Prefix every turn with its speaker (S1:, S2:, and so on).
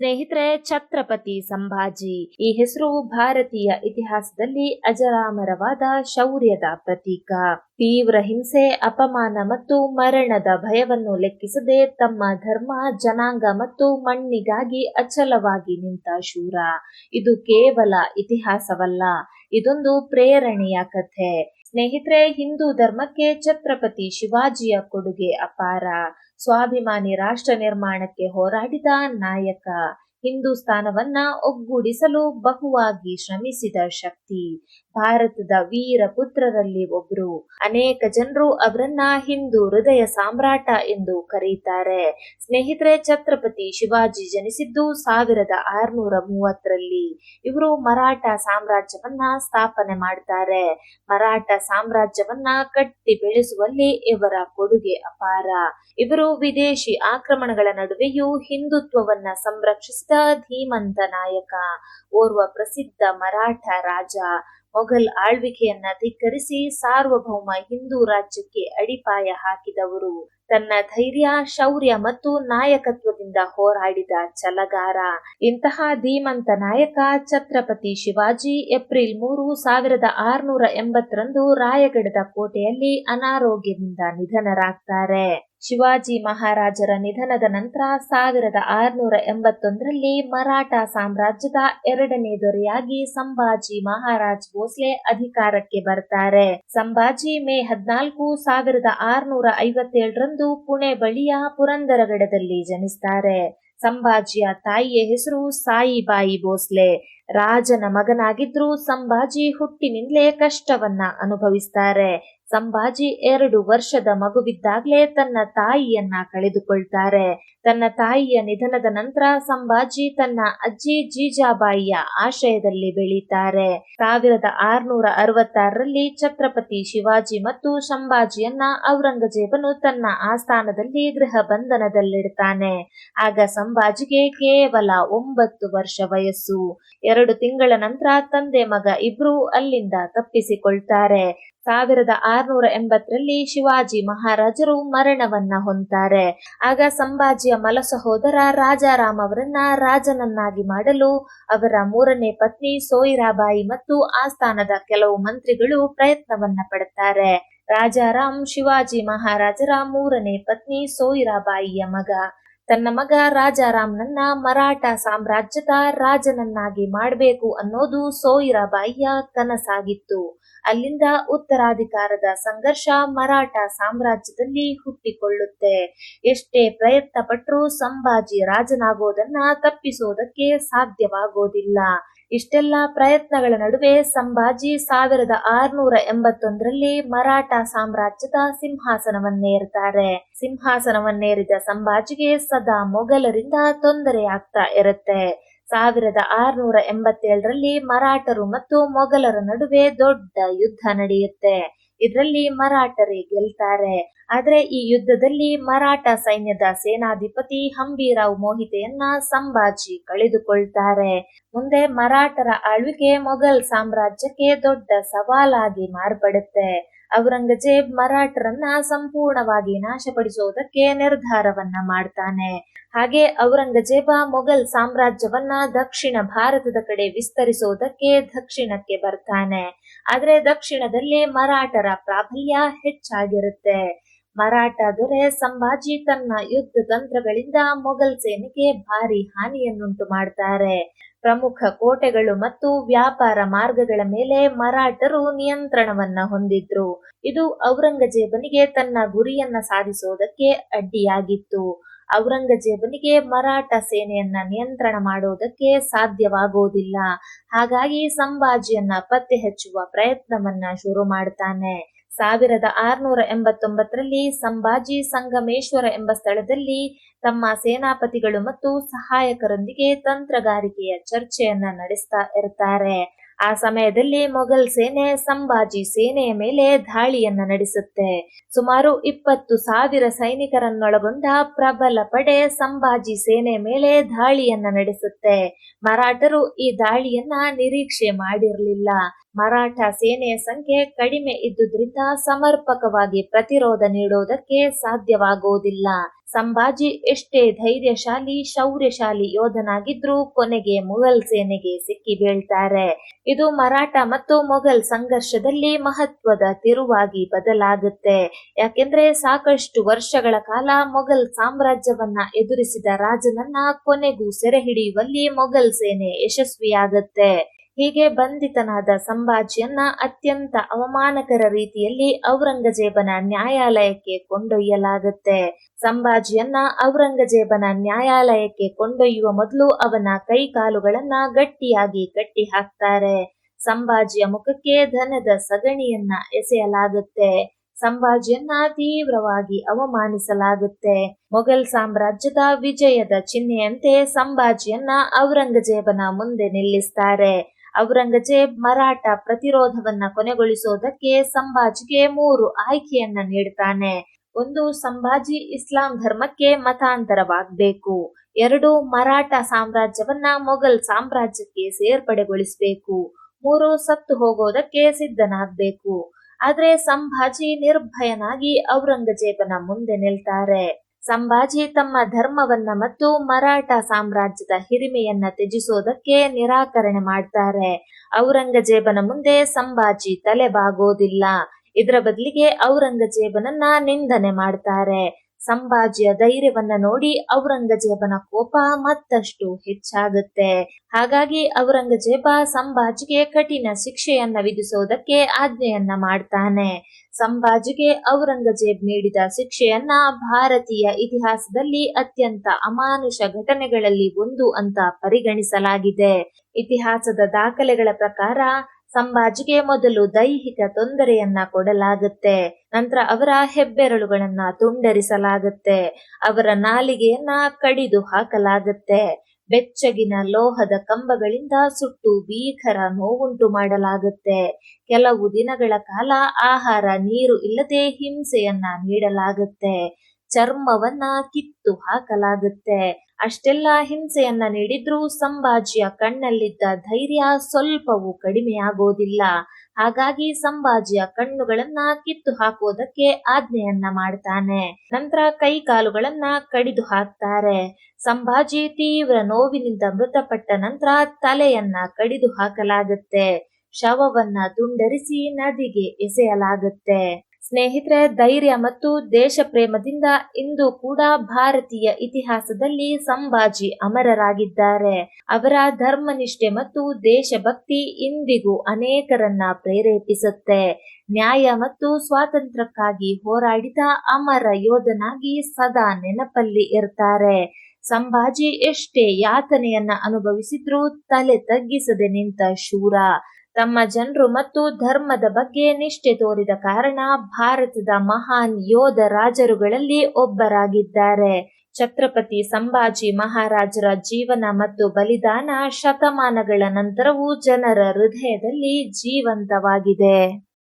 S1: ಸ್ನೇಹಿತರೆ, ಛತ್ರಪತಿ ಸಂಭಾಜಿ. ಈ ಹೆಸರು ಭಾರತೀಯ ಇತಿಹಾಸದಲ್ಲಿ ಅಜರಾಮರವಾದ ಶೌರ್ಯದ ಪ್ರತೀಕ. ತೀವ್ರ ಹಿಂಸೆ, ಅಪಮಾನ ಮತ್ತು ಮರಣದ ಭಯವನ್ನು ಲೆಕ್ಕಿಸದೆ ತಮ್ಮ ಧರ್ಮ, ಜನಾಂಗ ಮತ್ತು ಮಣ್ಣಿಗಾಗಿ ಅಚಲವಾಗಿ ನಿಂತ ಶೂರ. ಇದು ಕೇವಲ ಇತಿಹಾಸವಲ್ಲ, ಇದೊಂದು ಪ್ರೇರಣೆಯ ಕಥೆ. ಸ್ನೇಹಿತರೆ, ಹಿಂದೂ ಧರ್ಮಕ್ಕೆ ಛತ್ರಪತಿ ಶಿವಾಜಿಯ ಕೊಡುಗೆ ಅಪಾರ. ಸ್ವಾಭಿಮಾನಿ ರಾಷ್ಟ್ರ ನಿರ್ಮಾಣಕ್ಕೆ ಹೋರಾಡಿದ ನಾಯಕ. ಹಿಂದೂಸ್ತಾನವನ್ನ ಒಗ್ಗೂಡಿಸಲು ಬಹುವಾಗಿ ಶ್ರಮಿಸಿದ ಶಕ್ತಿ. ಭಾರತದ ವೀರ ಪುತ್ರರಲ್ಲಿ ಒಬ್ರು. ಅನೇಕ ಜನರು ಅವರನ್ನ ಹಿಂದೂ ಹೃದಯ ಸಾಮ್ರಾಟ ಎಂದು ಕರೆಯುತ್ತಾರೆ ಸ್ನೇಹಿತರೆ, ಛತ್ರಪತಿ ಶಿವಾಜಿ ಜನಿಸಿದ್ದು ಸಾವಿರದ ಆರುನೂರ ಮೂವತ್ತರಲ್ಲಿ. ಇವರು ಮರಾಠ ಸಾಮ್ರಾಜ್ಯವನ್ನ ಸ್ಥಾಪನೆ ಮಾಡ್ತಾರೆ. ಮರಾಠ ಸಾಮ್ರಾಜ್ಯವನ್ನ ಕಟ್ಟಿ ಬೆಳೆಸುವಲ್ಲಿ ಇವರ ಕೊಡುಗೆ ಅಪಾರ. ಇವರು ವಿದೇಶಿ ಆಕ್ರಮಣಗಳ ನಡುವೆಯೂ ಹಿಂದುತ್ವವನ್ನ ಸಂರಕ್ಷಿಸಿದ ಧೀಮಂತ ನಾಯಕ, ಓರ್ವ ಪ್ರಸಿದ್ಧ ಮರಾಠ ರಾಜ, ಮೊಘಲ್ ಆಳ್ವಿಕೆಯನ್ನ ಧಿಕ್ಕರಿಸಿ ಸಾರ್ವಭೌಮ ಹಿಂದೂ ರಾಜ್ಯಕ್ಕೆ ಅಡಿಪಾಯ ಹಾಕಿದವರು. ತನ್ನ ಧೈರ್ಯ, ಶೌರ್ಯ ಮತ್ತು ನಾಯಕತ್ವದಿಂದ ಹೋರಾಡಿದ ಚಲಗಾರ ಇಂತಹ ಧೀಮಂತ ನಾಯಕ ಛತ್ರಪತಿ ಶಿವಾಜಿ ಏಪ್ರಿಲ್ ಮೂರು ಸಾವಿರದ ಆರುನೂರ ಎಂಬತ್ತರಂದು ರಾಯಗಡದ ಕೋಟೆಯಲ್ಲಿ ಅನಾರೋಗ್ಯದಿಂದ ನಿಧನರಾಗ್ತಾರೆ. ಶಿವಾಜಿ ಮಹಾರಾಜರ ನಿಧನದ ನಂತರ ಸಾವಿರದ ಆರುನೂರ ಎಂಬತ್ತೊಂದರಲ್ಲಿ ಮರಾಠ ಸಾಮ್ರಾಜ್ಯದ ಎರಡನೇ ದೊರೆಯಾಗಿ ಸಂಭಾಜಿ ಮಹಾರಾಜ್ ಭೋಸ್ಲೆ ಅಧಿಕಾರಕ್ಕೆ ಬರ್ತಾರೆ. ಸಂಭಾಜಿ ಮೇ ಹದಿನಾಲ್ಕು ಸಾವಿರದ ಆರುನೂರ ಐವತ್ತೇಳರಂದು ಪುಣೆ ಬಳಿಯ ಪುರಂದರಗಡದಲ್ಲಿ ಜನಿಸ್ತಾರೆ. ಸಂಭಾಜಿಯ ತಾಯಿಯ ಹೆಸರು ಸಾಯಿಬಾಯಿ ಭೋಸ್ಲೆ. ರಾಜನ ಮಗನಾಗಿದ್ರು ಸಂಭಾಜಿ ಹುಟ್ಟಿನಿಂದಲೇ ಕಷ್ಟವನ್ನ ಅನುಭವಿಸ್ತಾರೆ. ಸಂಭಾಜಿ ಎರಡು ವರ್ಷದ ಮಗುವಿದ್ದಾಗಲೇ ತನ್ನ ತಾಯಿಯನ್ನ ಕಳೆದುಕೊಳ್ತಾರೆ. ತನ್ನ ತಾಯಿಯ ನಿಧನದ ನಂತರ ಸಂಭಾಜಿ ತನ್ನ ಅಜ್ಜಿ ಜೀಜಾಬಾಯಿಯ ಆಶ್ರಯದಲ್ಲಿ ಬೆಳೀತಾರೆ. ಸಾವಿರದ ಆರ್ನೂರ ಅರವತ್ತಾರರಲ್ಲಿ ಛತ್ರಪತಿ ಶಿವಾಜಿ ಮತ್ತು ಸಂಭಾಜಿಯನ್ನ ಔರಂಗಜೇಬನು ತನ್ನ ಆಸ್ಥಾನದಲ್ಲಿ ಗೃಹ ಬಂಧನದಲ್ಲಿಡ್ತಾನೆ. ಆಗ ಸಂಭಾಜಿಗೆ ಕೇವಲ ಒಂಬತ್ತು ವರ್ಷ ವಯಸ್ಸು. ಎರಡು ತಿಂಗಳ ನಂತರ ತಂದೆ ಮಗ ಇಬ್ರು ಅಲ್ಲಿಂದ ತಪ್ಪಿಸಿಕೊಳ್ತಾರೆ. ಸಾವಿರದ ಆರ್ನೂರ ಎಂಬತ್ತರಲ್ಲಿ ಶಿವಾಜಿ ಮಹಾರಾಜರು ಮರಣವನ್ನ ಹೊಂತಾರೆ ಆಗ ಸಂಭಾಜಿಯ ಮಲ ಸಹೋದರ ರಾಜಾರಾಮ್ ಅವರನ್ನ ರಾಜನನ್ನಾಗಿ ಮಾಡಲು ಅವರ ಮೂರನೇ ಪತ್ನಿ ಸೋಯಿರಾಬಾಯಿ ಮತ್ತು ಆಸ್ಥಾನದ ಕೆಲವು ಮಂತ್ರಿಗಳು ಪ್ರಯತ್ನವನ್ನ ಪಡುತ್ತಾರೆ. ರಾಜಾರಾಮ್ ಶಿವಾಜಿ ಮಹಾರಾಜರ ಮೂರನೇ ಪತ್ನಿ ಸೋಯಿರಾಬಾಯಿಯ ಮಗ. ತನ್ನ ಮಗ ರಾಜಾರಾಮ್ನನ್ನ ಮರಾಠ ಸಾಮ್ರಾಜ್ಯದ ರಾಜನನ್ನಾಗಿ ಮಾಡಬೇಕು ಅನ್ನೋದು ಸೋಯಿರಾಬಾಯಿಯ ಕನಸಾಗಿತ್ತು. ಅಲ್ಲಿಂದ ಉತ್ತರಾಧಿಕಾರದ ಸಂಘರ್ಷ ಮರಾಠ ಸಾಮ್ರಾಜ್ಯದಲ್ಲಿ ಹುಟ್ಟಿಕೊಳ್ಳುತ್ತೆ. ಎಷ್ಟೇ ಪ್ರಯತ್ನ ಪಟ್ಟರೂ ಸಂಭಾಜಿ ರಾಜನಾಗೋದನ್ನ ತಪ್ಪಿಸೋದಕ್ಕೆ ಸಾಧ್ಯವಾಗೋದಿಲ್ಲ. ಇಷ್ಟೆಲ್ಲ ಪ್ರಯತ್ನಗಳ ನಡುವೆ ಸಂಭಾಜಿ ಸಾವಿರದ ಆರ್ನೂರ ಎಂಬತ್ತೊಂದರಲ್ಲಿ ಮರಾಠ ಸಾಮ್ರಾಜ್ಯದ ಸಿಂಹಾಸನವನ್ನೇರ್ತಾರೆ. ಸಿಂಹಾಸನವನ್ನೇರಿದ ಸಂಭಾಜಿಗೆ ಸದಾ ಮೊಘಲರಿಂದ ತೊಂದರೆಯಾಗ್ತಾ ಇರುತ್ತೆ. ಸಾವಿರದ ಆರುನೂರ ಎಂಬತ್ತೇಳರಲ್ಲಿ ಮರಾಠರು ಮತ್ತು ಮೊಘಲರ ನಡುವೆ ದೊಡ್ಡ ಯುದ್ಧ ನಡೆಯುತ್ತೆ. ಇದರಲ್ಲಿ ಮರಾಠರೇ ಗೆಲ್ತಾರೆ. ಆದ್ರೆ ಈ ಯುದ್ಧದಲ್ಲಿ ಮರಾಠ ಸೈನ್ಯದ ಸೇನಾಧಿಪತಿ ಹಂಬೀರಾವ್ ಮೋಹಿತೆಯನ್ನ ಸಂಭಾಜಿ ಕಳೆದುಕೊಳ್ತಾರೆ. ಮುಂದೆ ಮರಾಠರ ಆಳ್ವಿಕೆ ಮೊಘಲ್ ಸಾಮ್ರಾಜ್ಯಕ್ಕೆ ದೊಡ್ಡ ಸವಾಲಾಗಿ ಮಾರ್ಪಡುತ್ತೆ. ಔರಂಗಜೇಬ್ ಮರಾಠರನ್ನ ಸಂಪೂರ್ಣವಾಗಿ ನಾಶಪಡಿಸುವುದಕ್ಕೆ ನಿರ್ಧಾರವನ್ನ ಮಾಡ್ತಾನೆ. ಹಾಗೆ ಔರಂಗಜೇಬ ಮೊಘಲ್ ಸಾಮ್ರಾಜ್ಯವನ್ನ ದಕ್ಷಿಣ ಭಾರತದ ಕಡೆ ವಿಸ್ತರಿಸುವುದಕ್ಕೆ ದಕ್ಷಿಣಕ್ಕೆ ಬರ್ತಾನೆ. ಆದ್ರೆ ದಕ್ಷಿಣದಲ್ಲಿ ಮರಾಠರ ಪ್ರಾಬಲ್ಯ ಹೆಚ್ಚಾಗಿರುತ್ತೆ. ಮರಾಠ ದೊರೆ ಸಂಭಾಜಿ ತನ್ನ ಯುದ್ಧ ತಂತ್ರಗಳಿಂದ ಮೊಘಲ್ ಸೇನೆಗೆ ಭಾರಿ ಹಾನಿಯನ್ನುಂಟು ಮಾಡ್ತಾರೆ. ಪ್ರಮುಖ ಕೋಟೆಗಳು ಮತ್ತು ವ್ಯಾಪಾರ ಮಾರ್ಗಗಳ ಮೇಲೆ ಮರಾಠರು ನಿಯಂತ್ರಣವನ್ನ ಹೊಂದಿದ್ರು. ಇದು ಔರಂಗಜೇಬನಿಗೆ ತನ್ನ ಗುರಿಯನ್ನ ಸಾಧಿಸೋದಕ್ಕೆ ಅಡ್ಡಿಯಾಗಿತ್ತು. ಔರಂಗಜೇಬನಿಗೆ ಮರಾಠ ಸೇನೆಯನ್ನ ನಿಯಂತ್ರಣ ಮಾಡೋದಕ್ಕೆ ಸಾಧ್ಯವಾಗುವುದಿಲ್ಲ ಹಾಗಾಗಿ ಸಂಭಾಜಿಯನ್ನ ಪತ್ತೆ ಹಚ್ಚುವ ಪ್ರಯತ್ನವನ್ನ ಶುರು ಮಾಡ್ತಾನೆ. ಸಾವಿರದ ಆರುನೂರ ಎಂಬತ್ತೊಂಬತ್ತರಲ್ಲಿ ಸಂಭಾಜಿ ಸಂಗಮೇಶ್ವರ ಎಂಬ ಸ್ಥಳದಲ್ಲಿ ತಮ್ಮ ಸೇನಾಪತಿಗಳು ಮತ್ತು ಸಹಾಯಕರೊಂದಿಗೆ ತಂತ್ರಗಾರಿಕೆಯ ಚರ್ಚೆಯನ್ನ ನಡೆಸ್ತಾ ಇರ್ತಾರೆ. ಆ ಸಮಯದಲ್ಲಿ ಮೊಘಲ್ ಸೇನೆ ಸಂಭಾಜಿ ಸೇನೆಯ ಮೇಲೆ ದಾಳಿಯನ್ನ ನಡೆಸುತ್ತೆ. ಸುಮಾರು ಇಪ್ಪತ್ತು ಸಾವಿರ ಸೈನಿಕರನ್ನೊಳಗೊಂಡ ಪ್ರಬಲ ಪಡೆ ಸಂಭಾಜಿ ಸೇನೆ ಮೇಲೆ ದಾಳಿಯನ್ನ ನಡೆಸುತ್ತೆ. ಮರಾಠರು ಈ ದಾಳಿಯನ್ನ ನಿರೀಕ್ಷೆ ಮಾಡಿರಲಿಲ್ಲ. ಮರಾಠ ಸೇನೆಯ ಸಂಖ್ಯೆ ಕಡಿಮೆ ಇದ್ದುದರಿಂದ ಸಮರ್ಪಕವಾಗಿ ಪ್ರತಿರೋಧ ನೀಡೋದಕ್ಕೆ ಸಾಧ್ಯವಾಗುವುದಿಲ್ಲ. ಸಂಭಾಜಿ ಎಷ್ಟೇ ಧೈರ್ಯಶಾಲಿ, ಶೌರ್ಯಶಾಲಿ ಯೋಧನಾಗಿದ್ರೂ ಕೊನೆಗೆ ಮೊಘಲ್ ಸೇನೆಗೆ ಸಿಕ್ಕಿ ಬೀಳ್ತಾರೆ. ಇದು ಮರಾಠ ಮತ್ತು ಮೊಘಲ್ ಸಂಘರ್ಷದಲ್ಲಿ ಮಹತ್ವದ ತಿರುವಾಗಿ ಬದಲಾಗುತ್ತೆ. ಯಾಕೆಂದ್ರೆ ಸಾಕಷ್ಟು ವರ್ಷಗಳ ಕಾಲ ಮೊಘಲ್ ಸಾಮ್ರಾಜ್ಯವನ್ನ ಎದುರಿಸಿದ ರಾಜನನ್ನ ಕೊನೆಗೂ ಸೆರೆ ಹಿಡಿಯುವಲ್ಲಿ ಮೊಘಲ್ ಸೇನೆ ಯಶಸ್ವಿಯಾಗತ್ತೆ. ಹೀಗೆ ಬಂಧಿತನಾದ ಸಂಭಾಜಿಯನ್ನ ಅತ್ಯಂತ ಅವಮಾನಕರ ರೀತಿಯಲ್ಲಿ ಔರಂಗಜೇಬನ ನ್ಯಾಯಾಲಯಕ್ಕೆ ಕೊಂಡೊಯ್ಯಲಾಗುತ್ತೆ. ಸಂಭಾಜಿಯನ್ನ ಔರಂಗಜೇಬನ ನ್ಯಾಯಾಲಯಕ್ಕೆ ಕೊಂಡೊಯ್ಯುವ ಮೊದಲು ಅವನ ಕೈ ಕಾಲುಗಳನ್ನ ಗಟ್ಟಿಯಾಗಿ ಕಟ್ಟಿ ಹಾಕ್ತಾರೆ ಸಂಭಾಜಿಯ ಮುಖಕ್ಕೆ ಧನದ ಸಗಣಿಯನ್ನ ಎಸೆಯಲಾಗುತ್ತೆ. ಸಂಭಾಜಿಯನ್ನ ತೀವ್ರವಾಗಿ ಅವಮಾನಿಸಲಾಗುತ್ತೆ. ಮೊಘಲ್ ಸಾಮ್ರಾಜ್ಯದ ವಿಜಯದ ಚಿಹ್ನೆಯಂತೆ ಸಂಭಾಜಿಯನ್ನ ಔರಂಗಜೇಬನ ಮುಂದೆ ನಿಲ್ಲಿಸ್ತಾರೆ. ಔರಂಗಜೇಬ್ ಮರಾಠ ಪ್ರತಿರೋಧವನ್ನ ಕೊನೆಗೊಳಿಸೋದಕ್ಕೆ ಸಂಭಾಜಿಗೆ ಮೂರು ಆಯ್ಕೆಯನ್ನ ನೀಡ್ತಾನೆ. ಒಂದು, ಸಂಭಾಜಿ ಇಸ್ಲಾಂ ಧರ್ಮಕ್ಕೆ ಮತಾಂತರವಾಗಬೇಕು. ಎರಡು, ಮರಾಠ ಸಾಮ್ರಾಜ್ಯವನ್ನ ಮೊಘಲ್ ಸಾಮ್ರಾಜ್ಯಕ್ಕೆ ಸೇರ್ಪಡೆಗೊಳಿಸಬೇಕು. ಮೂರು, ಸತ್ತು ಹೋಗೋದಕ್ಕೆ ಸಿದ್ಧನಾಗಬೇಕು. ಆದ್ರೆ ಸಂಭಾಜಿ ನಿರ್ಭಯನಾಗಿ ಔರಂಗಜೇಬನ ಮುಂದೆ ನಿಲ್ತಾರೆ. ಸಂಭಾಜಿ ತಮ್ಮ ಧರ್ಮವನ್ನ ಮತ್ತು ಮರಾಠ ಸಾಮ್ರಾಜ್ಯದ ಹಿರಿಮೆಯನ್ನ ತ್ಯಜಿಸೋದಕ್ಕೆ ನಿರಾಕರಣೆ ಮಾಡ್ತಾರೆ. ಔರಂಗಜೇಬನ ಮುಂದೆ ಸಂಭಾಜಿ ತಲೆಬಾಗೋದಿಲ್ಲ. ಇದರ ಬದಲಿಗೆ ಔರಂಗಜೇಬನನ್ನ ನಿಂದನೆ ಮಾಡ್ತಾರೆ. ಸಂಭಾಜಿಯ ಧೈರ್ಯವನ್ನ ನೋಡಿ ಔರಂಗಜೇಬನ ಕೋಪ ಮತ್ತಷ್ಟು ಹೆಚ್ಚಾಗುತ್ತೆ. ಹಾಗಾಗಿ ಔರಂಗಜೇಬ ಸಂಭಾಜಿಗೆ ಕಠಿಣ ಶಿಕ್ಷೆಯನ್ನ ವಿಧಿಸೋದಕ್ಕೆ ಆಜ್ಞೆಯನ್ನ ಮಾಡ್ತಾನೆ. ಸಂಭಾಜಿಗೆ ಔರಂಗಜೇಬ್ ನೀಡಿದ ಶಿಕ್ಷೆಯನ್ನ ಭಾರತೀಯ ಇತಿಹಾಸದಲ್ಲಿ ಅತ್ಯಂತ ಅಮಾನುಷ ಘಟನೆಗಳಲ್ಲಿ ಒಂದು ಅಂತ ಪರಿಗಣಿಸಲಾಗಿದೆ. ಇತಿಹಾಸದ ದಾಖಲೆಗಳ ಪ್ರಕಾರ ಸಂಭಾಜಿಗೆ ಮೊದಲು ದೈಹಿಕ ತೊಂದರೆಯನ್ನ ಕೊಡಲಾಗುತ್ತೆ. ನಂತರ ಅವರ ಹೆಬ್ಬೆರಳುಗಳನ್ನ ತುಂಡರಿಸಲಾಗುತ್ತೆ. ಅವರ ನಾಲಿಗೆಯನ್ನ ಕಡಿದು ಹಾಕಲಾಗುತ್ತೆ. ಬೆಚ್ಚಗಿನ ಲೋಹದ ಕಂಬಗಳಿಂದ ಸುಟ್ಟು ಭೀಕರ ನೋವುಂಟು ಮಾಡಲಾಗುತ್ತೆ. ಕೆಲವು ದಿನಗಳ ಕಾಲ ಆಹಾರ, ನೀರು ಇಲ್ಲದೆ ಹಿಂಸೆಯನ್ನ ನೀಡಲಾಗುತ್ತೆ. ಚರ್ಮವನ್ನ ಕಿತ್ತು ಹಾಕಲಾಗುತ್ತೆ. ಅಷ್ಟೆಲ್ಲ ಹಿಂಸೆಯನ್ನ ನೀಡಿದ್ರೂ ಸಂಭಾಜಿಯ ಕಣ್ಣಲ್ಲಿದ್ದ ಧೈರ್ಯ ಸ್ವಲ್ಪವೂ ಕಡಿಮೆಯಾಗೋದಿಲ್ಲ. ಹಾಗಾಗಿ ಸಂಭಾಜಿಯ ಕಣ್ಣುಗಳನ್ನ ಕಿತ್ತು ಹಾಕುವುದಕ್ಕೆ ಆಜ್ಞೆಯನ್ನ ಮಾಡ್ತಾನೆ. ನಂತರ ಕೈ ಕಾಲುಗಳನ್ನ ಕಡಿದು ಹಾಕ್ತಾರೆ. ಸಂಭಾಜಿ ತೀವ್ರ ನೋವಿನಿಂದ ಮೃತಪಟ್ಟ ನಂತರ ತಲೆಯನ್ನ ಕಡಿದು ಹಾಕಲಾಗುತ್ತೆ. ಶವವನ್ನ ತುಂಡರಿಸಿ ನದಿಗೆ ಎಸೆಯಲಾಗುತ್ತೆ. ಸ್ನೇಹಿತರೆ, ಧೈರ್ಯ ಮತ್ತು ದೇಶ ಪ್ರೇಮದಿಂದ ಇಂದು ಕೂಡ ಭಾರತೀಯ ಇತಿಹಾಸದಲ್ಲಿ ಸಂಭಾಜಿ ಅಮರರಾಗಿದ್ದಾರೆ. ಅವರ ಧರ್ಮನಿಷ್ಠೆ ಮತ್ತು ದೇಶಭಕ್ತಿ ಇಂದಿಗೂ ಅನೇಕರನ್ನ ಪ್ರೇರೇಪಿಸುತ್ತೆ. ನ್ಯಾಯ ಮತ್ತು ಸ್ವಾತಂತ್ರ್ಯಕ್ಕಾಗಿ ಹೋರಾಡಿದ ಅಮರ ಯೋಧನಾಗಿ ಸದಾ ನೆನಪಲ್ಲಿ ಇರ್ತಾರೆ. ಸಂಭಾಜಿ ಎಷ್ಟೇ ಯಾತನೆಯನ್ನ ಅನುಭವಿಸಿದ್ರೂ ತಲೆ ತಗ್ಗಿಸದೆ ನಿಂತ ಶೂರ. ತಮ್ಮ ಜನರು ಮತ್ತು ಧರ್ಮದ ಬಗ್ಗೆ ನಿಷ್ಠೆ ತೋರಿದ ಕಾರಣ ಭಾರತದ ಮಹಾನ್ ಯೋಧ ರಾಜರುಗಳಲ್ಲಿ ಒಬ್ಬರಾಗಿದ್ದಾರೆ. ಛತ್ರಪತಿ ಸಂಭಾಜಿ ಮಹಾರಾಜರ ಜೀವನ ಮತ್ತು ಬಲಿದಾನ ಶತಮಾನಗಳ ನಂತರವೂ ಜನರ ಹೃದಯದಲ್ಲಿ ಜೀವಂತವಾಗಿದೆ.